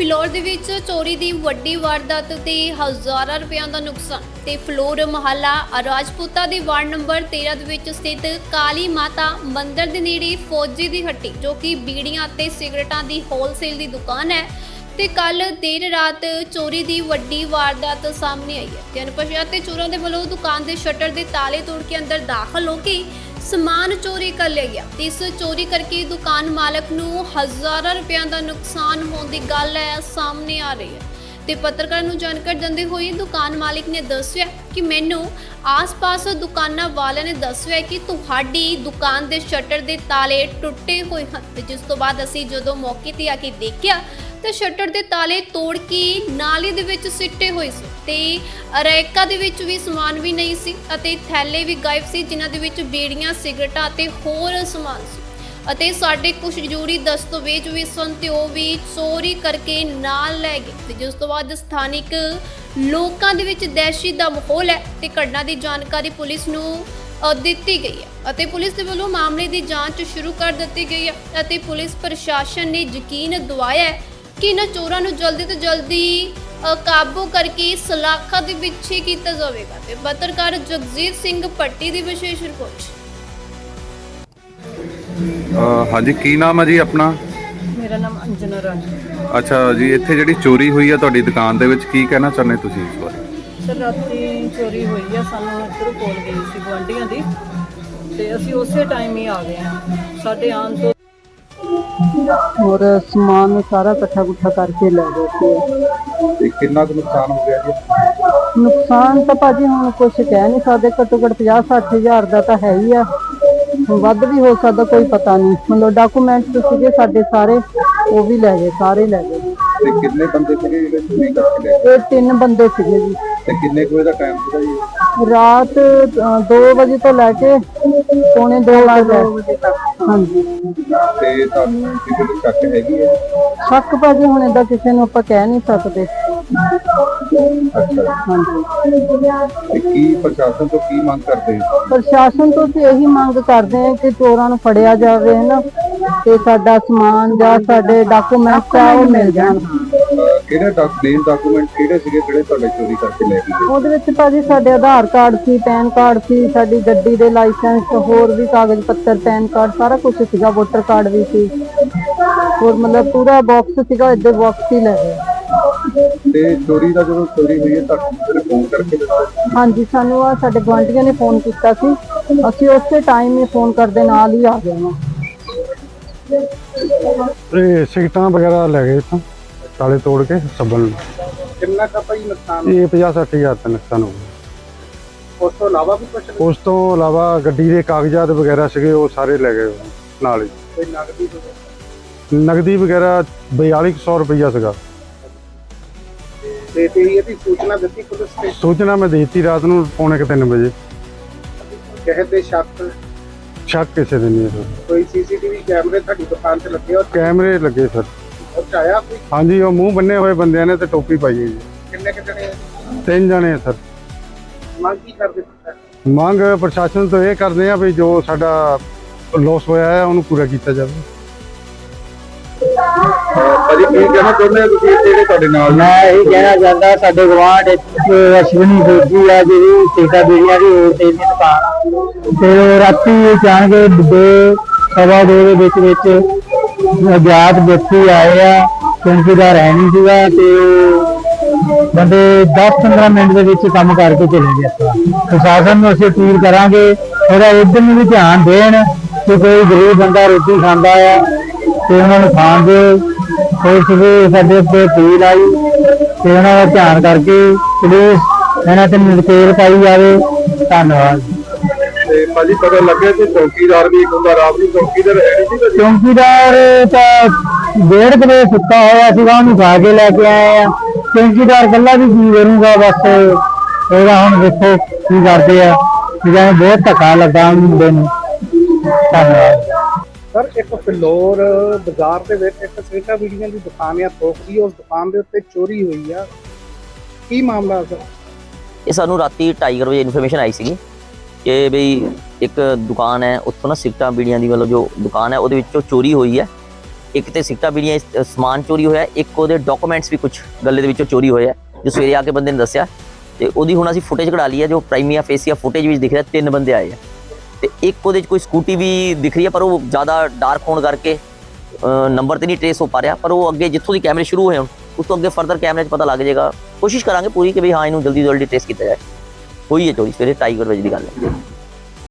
ਫਿਲੌਰ ਦੇ ਵਿੱਚ ਚੋਰੀ ਦੀ ਵੱਡੀ ਵਾਰਦਾਤ ਤੇ ਹਜ਼ਾਰਾਂ ਰੁਪਈਆਂ ਦਾ ਨੁਕਸਾਨ ਤੇ ਫਲੋਰ ਮਹੱਲਾ ਰਾਜਪੂਤਾ ਦੇ ਵਾਰਡ ਨੰਬਰ 13 ਦੇ ਵਿੱਚ ਸਥਿਤ ਕਾਲੀ ਮਾਤਾ ਮੰਦਿਰ ਦੇ ਨੇੜੇ ਫੌਜੀ ਦੀ ਹੱਟੀ, ਜੋ ਕਿ ਬੀੜੀਆਂ ਅਤੇ ਸਿਗਰਟਾਂ ਦੀ ਹੋਲਸੇਲ ਦੀ ਦੁਕਾਨ ਹੈ। ਤੇ ਕੱਲ ਦੇਰ ਰਾਤ ਚੋਰੀ ਦੀ ਵੱਡੀ ਵਾਰਦਾਤ ਸਾਹਮਣੇ ਆਈ ਹੈ। ਤੇ ਅਣਪਛਾਤੇ ਚੋਰਾਂ ਦੇ ਵੱਲੋਂ ਦੁਕਾਨ ਦੇ ਸ਼ਟਰ ਦੇ ਤਾਲੇ ਤੋੜ ਕੇ ਅੰਦਰ ਦਾਖਲ ਹੋ ਕੇ ਸਮਾਨ ਚੋਰੀ ਕਰ ਲਿਆ ਗਿਆ। ਤੇ ਇਸ ਚੋਰੀ ਕਰਕੇ ਦੁਕਾਨ ਮਾਲਕ ਨੂੰ ਹਜ਼ਾਰਾਂ ਰੁਪਈਆਂ ਦਾ ਨੁਕਸਾਨ ਹੋਣ ਦੀ ਗੱਲ ਹੈ, ਸਾਹਮਣੇ ਆ ਰਹੀ ਹੈ। ਤੇ ਪੱਤਰਕਾਰ ਨੂੰ ਜਾਣਕਾਰੀ ਦਿੰਦੇ ਹੋਏ ਦੁਕਾਨ ਮਾਲਕ ਨੇ ਦੱਸਿਆ ਕਿ ਮੈਨੂੰ ਆਸ-ਪਾਸ ਦੁਕਾਨਾਂ ਵਾਲਿਆਂ ਨੇ ਦੱਸਿਆ ਕਿ ਤੁਹਾਡੀ ਦੁਕਾਨ ਦੇ ਸ਼ਟਰ ਦੇ ਤਾਲੇ ਟੁੱਟੇ ਹੋਏ ਹਨ ਜਿਸ ਤੋਂ ਬਾਅਦ ਅਸੀਂ ਜਦੋਂ ਮੌਕੇ ਤੇ ਆ ਕੇ ਦੇਖਿਆ ਤਾਂ ਸ਼ਟਰ ਦੇ ਤਾਲੇ ਤੋੜ ਕੇ ਨਾਲੀ ਦੇ ਵਿੱਚ ਸਿੱਟੇ ਹੋਏ ਸੀ ਤੇ ਰੈਕਾਂ ਦੇ ਵਿੱਚ ਵੀ ਸਮਾਨ ਵੀ ਨਹੀਂ ਸੀ ਅਤੇ ਥੈਲੇ ਵੀ ਗਾਇਬ ਸੀ, ਜਿਨ੍ਹਾਂ ਦੇ ਵਿੱਚ ਬੀੜੀਆਂ, ਸਿਗਰਟਾਂ ਅਤੇ ਹੋਰ ਸਮਾਨ ਸੀ। ਅਤੇ ਸਾਡੇ ਕੁਝ ਜ਼ਰੂਰੀ ਦਸਤਾਵੇਜ਼ ਵੀ ਸਨ ਤੇ ਉਹ ਵੀ ਚੋਰੀ ਕਰਕੇ ਨਾਲ ਲੈ ਗਏ ਤੇ ਜਿਸ ਤੋਂ ਬਾਅਦ ਸਥਾਨਿਕ ਲੋਕਾਂ ਦੇ ਵਿੱਚ ਦਹਿਸ਼ਤ ਦਾ ਮਾਹੌਲ ਹੈ ਤੇ ਘਟਨਾ ਦੀ ਜਾਣਕਾਰੀ ਪੁਲਿਸ ਨੂੰ ਦਿੱਤੀ ਗਈ ਹੈ ਅਤੇ ਪੁਲਿਸ ਦੇ ਵੱਲੋਂ ਮਾਮਲੇ ਦੀ ਜਾਂਚ ਸ਼ੁਰੂ ਕਰ ਦਿੱਤੀ ਗਈ ਹੈ ਅਤੇ ਪੁਲਿਸ ਪ੍ਰਸ਼ਾਸਨ ਨੇ ਯਕੀਨ ਦਿਵਾਇਆ ਹੈ ਕਿ ਇਹਨਾਂ ਚੋਰਾਂ ਨੂੰ ਜਲਦੀ ਤੋਂ ਜਲਦੀ ਕਾਬੂ ਕਰਕੇ ਸਲਾਖਾਂ ਦੇ ਪਿੱਛੇ ਕੀਤਾ ਜਾਵੇਗਾ ਤੇ ਪੱਤਰਕਾਰ ਜਗਜੀਤ ਸਿੰਘ ਪੱਟੀ ਦੀ ਵਿਸ਼ੇਸ਼ ਰਿਪੋਰਟ। ਅਹ ਹਾਂਜੀ ਕੀ ਨਾਮ ਹੈ ਜੀ ਆਪਣਾ? ਮੇਰਾ ਨਾਮ ਅੰਜਨਾ ਰਾਣੀ ਅੱਛਾ ਜੀ ਇੱਥੇ ਜਿਹੜੀ ਚੋਰੀ ਹੋਈ ਹੈ ਤੁਹਾਡੀ ਦੁਕਾਨ ਦੇ ਵਿੱਚ ਕੀ ਕਹਿਣਾ ਚਾਹੁੰਦੇ ਤੁਸੀਂ ਇਸ ਬਾਰੇ? ਸਰ ਰਾਤੀ ਚੋਰੀ ਹੋਈ ਆ ਸਾਨੂੰ ਇੱਧਰੋਂ ਕੋਲ ਗਈ ਸੀ ਗੁਆਂਢੀਆਂ ਦੀ। ਤੇ ਅਸੀਂ ਉਸੇ ਟਾਈਮ ਹੀ ਆ ਗਏ ਆ। ਸਾਡੇ ਆਉਣ ਤੋਂ ਹੋਰ ਸਮਾਨ ਸਾਰਾ ਇਕੱਠਾ ਕੁੱਠਾ ਕਰਕੇ ਲੈ ਗਏ ਸੀ। ਤੇ ਕਿੰਨਾ ਕੁ ਨੁਕਸਾਨ ਹੋ ਗਿਆ ਜੀ? ਨੁਕਸਾਨ ਤਾਂ ਭਾਜੀ ਹੁਣ ਕੁਝ ਕਹਿ ਨਹੀਂ ਸਕਦੇ ਘੱਟੋ ਘੱਟ 50 60 ਹਜ਼ਾਰ ਦਾ ਤਾਂ ਹੈ ਹੀ ਆ। ਵੱਧ ਵੀ ਹੋ ਸਕਦਾ, ਕੋਈ ਪਤਾ ਨਹੀਂ। ਮਤਲਬ ਡਾਕੂਮੈਂਟਸ ਸੀਗੇ ਸਾਡੇ ਸਾਰੇ, ਉਹ ਵੀ ਲੈ ਗਏ, ਸਾਰੇ ਲੈ ਗਏ। ਤੇ ਕਿੰਨੇ ਬੰਦੇ ਸੀਗੇ ਜਿਹੜੇ ਚੋਰੀ ਕਰਕੇ ਲੈ ਇਹ ਤਿੰਨ ਬੰਦੇ ਸੀਗੇ ਜੀ। ਤੇ ਕਿੰਨੇ ਕੁ ਵਜੇ ਦਾ ਟਾਈਮ ਸੀਗਾ ਜੀ? ਰਾਤ 2 ਵਜੇ ਤੋਂ ਲੈ ਕੇ ਪੌਣੇ 2 ਵਜੇ ਤੱਕ। ਹਾਂਜੀ। ਤੇ ਤੁਹਾਨੂੰ ਕਿਸੇ ਦੀ ਸ਼ੱਕ ਹੈਗੀ ਹੈ? ਸ਼ੱਕ ਭਾਜੀ ਹੁਣ ਏਦਾਂ ਕਿਸੇ ਨੂੰ ਆਪਾਂ ਕਹਿ ਨਹੀਂ ਸਕਦੇ। ਅੱਛਾ। ਹਾਂਜੀ। ਤੇ ਕੀ ਪ੍ਰਸ਼ਾਸਨ ਤੋਂ ਕੀ ਮੰਗ ਕਰਦੇ ਹੋ? ਪ੍ਰਸ਼ਾਸਨ ਤੋਂ ਤੇ ਇਹੀ ਮੰਗ ਕਰਦੇ ਹਾਂ ਕਿ ਚੋਰਾਂ ਨੂੰ ਫੜਿਆ ਜਾਵੇ ਹੈ ਨਾ? ਤੇ ਸਾਡਾ ਸਮਾਨ ਜਾਂ ਸਾਡੇ ਡਾਕੂਮੈਂਟਸ ਆ ਉਹ ਮਿਲ ਜਾਣ। ਕਿਹੜੇ ਮੇਨ ਡਾਕੂਮੈਂਟ ਕਿਹੜੇ ਸੀਗੇ ਜਿਹੜੇ ਤੁਹਾਡੇ ਚੋਰੀ ਕਰਕੇ ਲੈ ਗਏ? ਉਹਦੇ ਵਿੱਚ ਭਾਜੀ ਸਾਡੇ ਆਧਾਰ ਕਾਰਡ ਸੀ ਪੈਨ ਕਾਰਡ ਸੀ ਸਾਡੀ ਗੱਡੀ ਦੇ ਲਾਇਸੈਂਸ ਹੋਰ ਵੀ ਕਾਗਜ਼ ਪੱਤਰ ਪੈਨ ਕਾਰਡ ਸਾਰਾ ਕੁਝ ਸੀਗਾ ਵੋਟਰ ਕਾਰਡ ਵੀ ਸੀ। ਹੋਰ ਮਤਲਬ ਪੂਰਾ ਬਾਕਸ ਸੀਗਾ ਇੱਦੇ ਬਾਕਸ ਹੀ ਲੈ ਗਏ। ਤੇ ਚੋਰੀ ਦਾ ਜਦੋਂ ਚੋਰੀ ਹੋਈ ਹੈ ਤੁਹਾਨੂੰ ਫੋਨ ਕਰਕੇ ਦੱਸਿਆ ਹਾਂਜੀ ਸਾਨੂੰ ਆ ਸਾਡੇ ਗੁਆਂਢੀਆਂ ਨੇ ਫੋਨ ਕੀਤਾ ਸੀ। ਅਸੀਂ ਉਸੇ ਟਾਈਮ ਹੀ ਫੋਨ ਕਰਦੇ ਨਾਲ ਹੀ ਆ ਗਏ ਹਾਂ। ਇਹ ਸਿਗਟਾਂ ਵਗੈਰਾ ਲੈ ਗਏ ਤਾਂ ਤਾਲੇ ਤੋੜ ਕੇ ਸੱਬਲ ਕਿੰਨਾ ਕਾ ਭਾਈ ਨੁਕਸਾਨ ਇਹ 50 60 ਹਜ਼ਾਰ ਦਾ ਨੁਕਸਾਨ ਹੋ ਗਿਆ। ਉਸ ਤੋਂ ਇਲਾਵਾ ਵੀ ਕੁਝ ਉਸ ਤੋਂ ਇਲਾਵਾ ਗੱਡੀ ਦੇ ਕਾਗਜ਼ਾਤ ਵਗੈਰਾ ਸੀਗੇ ਉਹ ਸਾਰੇ ਲੈ ਗਏ ਨਾਲ ਹੀ। ਕੋਈ ਨਗਦੀ ਨਗਦੀ ਵਗੈਰਾ 4200 ਰੁਪਈਆ ਸੀਗਾ। ਤੇ ਤੇ ਇਹਦੀ ਸੂਚਨਾ ਦਿੱਤੀ ਪੁਲਿਸ ਤੇ ਸੂਚਨਾ ਮੈਂ ਦੇ ਦਿੱਤੀ ਰਾਤ ਨੂੰ ਪੌਣੇ 3 ਵਜੇ। ਕਿਸੇ ਦੇ ਸ਼ੱਕ ਸ਼ੱਕ ਕਿਸੇ ਦੇ ਨਹੀਂ ਹੈ ਸਰ। ਕੋਈ ਸੀਸੀਟੀਵੀ ਕੈਮਰੇ ਤੁਹਾਡੀ ਦੁਕਾਨ ਤੇ ਲੱਗੇ ਹੋ ਕੈਮਰੇ ਲੱਗੇ ਸਰ। ਉਹ 'ਚ ਆਇਆ ਕੋਈ? ਹਾਂਜੀ ਉਹ ਮੂੰਹ ਬੰਨੇ ਹੋਏ ਬੰਦਿਆਂ ਨੇ ਤੇ ਟੋਪੀ ਪਾਈ ਹੈ। ਜੀ ਕਿੰਨੇ ਕਿ ਜਣੇ ਤਿੰਨ ਜਣੇ ਸਰ। ਮੰਗ ਕੀ ਕਰਦੇ ਤੁਸੀਂ ਮੰਗ ਪ੍ਰਸ਼ਾਸਨ ਤੋਂ ਇਹ ਕਰਦੇ ਆ ਵੀ ਜੋ ਸਾਡਾ ਲਾਸ ਹੋਇਆ ਹੈ ਉਹਨੂੰ ਪੂਰਾ ਕੀਤਾ ਜਾਵੇ। ਭਾਜੀ, ਕੀ ਕਹਿਣਾ ਚਾਹੁੰਦੇ ਹੋ ਤੁਸੀਂ ਜਿਹੜੇ ਤੁਹਾਡੇ ਨਾਲ ਮੈਂ ਇਹ ਕਹਿਣਾ ਚਾਹੁੰਦਾ, ਸਾਡੇ ਗਵਾਂਢ ਅਸ਼ਵਨੀ ਫੌਜੀ ਆ, ਜਿਹੜੀ ਸੇਟਾ ਬੀੜੀਆਂ ਦੀ ਹੋਰ ਤੇ ਦੀ ਦੁਕਾਨ ਆ। ਤੇ ਉਹ ਰਾਤੀ ਜਾਣਗੇ ਦੋ, ਸਵਾ ਦੋ ਦੇ ਵਿੱਚ ਵਿੱਚ ਅਗਿਆਤ ਵਿਅਕਤੀ ਆਏ ਆ ਚੌਂਕੀਦਾਰ ਹੈ ਨਹੀਂ ਸੀਗਾ ਤੇ ਉਹ ਬੰਦੇ 10-15 ਮਿੰਟ ਦੇ ਵਿੱਚ ਕੰਮ ਕਰਕੇ ਚਲੇ ਗਏ ਪ੍ਰਸ਼ਾਸਨ ਨੂੰ ਅਸੀਂ ਅਪੀਲ ਕਰਾਂਗੇ ਥੋੜਾ ਇਧਰ ਨੂੰ ਵੀ ਧਿਆਨ ਦੇਣ ਕਿ ਕੋਈ ਗਰੀਬ ਬੰਦਾ ਰੋਟੀ ਖਾਂਦਾ ਆ ਤੇ ਉਹਨਾਂ ਨੂੰ ਖਾਣ ਦੇ ਕੋਈ ਸਵੇ ਸਾਡੇ ਉੱਤੇ ਅਪੀਲ ਆਈ ਤੇ ਉਹਨਾਂ ਦਾ ਧਿਆਨ ਕਰਕੇ ਪਲੀਜ਼ ਇਹਨਾਂ ਤੇ ਨਕੇਲ ਪਾਈ ਜਾਵੇ। ਧੰਨਵਾਦ। ਤੇ ਭਾਜੀ ਪਤਾ ਲੱਗਿਆ ਕਿ ਚੌਕੀਦਾਰ ਵੀ ਇੱਕ ਹੁੰਦਾ ਰਾਤ ਨੂੰ ਚੌਕੀਦਾਰ ਨਹੀਂ ਸੀ। ਚੌਂਕੀਦਾਰ ਤਾਂ ਡੇਢ ਕੁ ਵਜੇ ਸੁੱਤਾ ਹੋਇਆ ਸੀਗਾ ਉਹਨੂੰ ਖਾ ਕੇ ਲੈ ਕੇ ਆਏ ਆ। ਚੌਂਕੀਦਾਰ ਗੱਲਾਂ ਵੀ ਕੀ ਕਰੂਗਾ ਬਸ ਉਹਦਾ ਹੁਣ ਦੇਖੋ ਕੀ ਕਰਦੇ ਆ। ਜਿਵੇਂ ਬਹੁਤ ਧੱਕਾ ਲੱਗਾ ਮੁੰਡੇ ਨੂੰ। ਧੰਨਵਾਦ। ਸਰ, ਇੱਕ ਫਿਲੌਰ ਬਾਜ਼ਾਰ ਦੇ ਵਿੱਚ ਇੱਕ ਸੇਟਾ ਬੀੜੀਆਂ ਦੀ ਦੁਕਾਨ ਆ ਥੋਕ ਦੀ, ਉਸ ਦੁਕਾਨ ਦੇ ਉੱਤੇ ਚੋਰੀ ਹੋਈ ਆ। ਕੀ ਮਾਮਲਾ ਸਰ? ਇਹ ਸਾਨੂੰ ਰਾਤੀ 2:30 ਵਜੇ ਇਨਫੋਰਮੇਸ਼ਨ ਆਈ ਸੀਗੀ ਕਿ ਬਈ ਇੱਕ ਦੁਕਾਨ ਹੈ, ਉੱਥੋਂ ਨਾ ਸਿਗਟਾਂ ਬੀੜੀਆਂ ਦੀ ਵੱਲੋਂ ਜੋ ਦੁਕਾਨ ਹੈ, ਉਹਦੇ ਵਿੱਚੋਂ ਚੋਰੀ ਹੋਈ ਹੈ। ਇੱਕ ਤੇ ਸਿੱਕਾ ਬੀੜੀਆਂ ਸਮਾਨ ਚੋਰੀ ਹੋਇਆ, ਇੱਕ ਉਹਦੇ ਡਾਕੂਮੈਂਟਸ ਵੀ ਕੁਝ ਗੱਲੇ ਦੇ ਵਿੱਚੋਂ ਚੋਰੀ ਹੋਇਆ ਜੋ ਸਵੇਰੇ ਆ ਕੇ ਬੰਦੇ ਨੇ ਦੱਸਿਆ। ਤੇ ਉਹਦੀ ਹੁਣ ਅਸੀਂ ਫੁਟੇਜ ਕਢਾ ਲਈ ਹੈ ਜੋ ਪ੍ਰਾਈਮੀਆ ਫੇਸੀਆ ਫੁਟੇਜ ਵਿੱਚ ਦਿਖ ਰਿਹਾ, ਤਿੰਨ ਬੰਦੇ ਆਏ ਆ। ਤੇ ਇੱਕ ਉਹਦੇ 'ਚ ਕੋਈ ਸਕੂਟੀ ਵੀ ਦਿਖ ਰਹੀ ਹੈ ਪਰ ਉਹ ਜ਼ਿਆਦਾ ਡਾਰਕ ਹੋਣ ਕਰਕੇ ਨੰਬਰ ਤੇ ਨਹੀਂ ਟ੍ਰੇਸ ਹੋ ਪਾ ਰਿਹਾ, ਪਰ ਉਹ ਅੱਗੇ ਜਿੱਥੋਂ ਦੀ ਕੈਮਰੇ ਸ਼ੁਰੂ ਹੋਏ ਹੋਣ, ਉਸ ਤੋਂ ਅੱਗੇ ਫਰਦਰ ਕੈਮਰੇ 'ਚ ਪਤਾ ਲੱਗ ਜਾਏਗਾ। ਕੋਸ਼ਿਸ਼ ਕਰਾਂਗੇ ਪੂਰੀ ਕਿ ਵੀ ਹਾਂ, ਇਹਨੂੰ ਜਲਦੀ ਤੋਂ ਜਲਦੀ ਟ੍ਰੇਸ ਕੀਤਾ ਜਾਏ। ਹੋਈ ਹੈ ਚੋਰੀ, ਸਵੇਰੇ ਟਾਈਗਰ ਵਜੇ ਦੀ ਗੱਲ ਹੈ।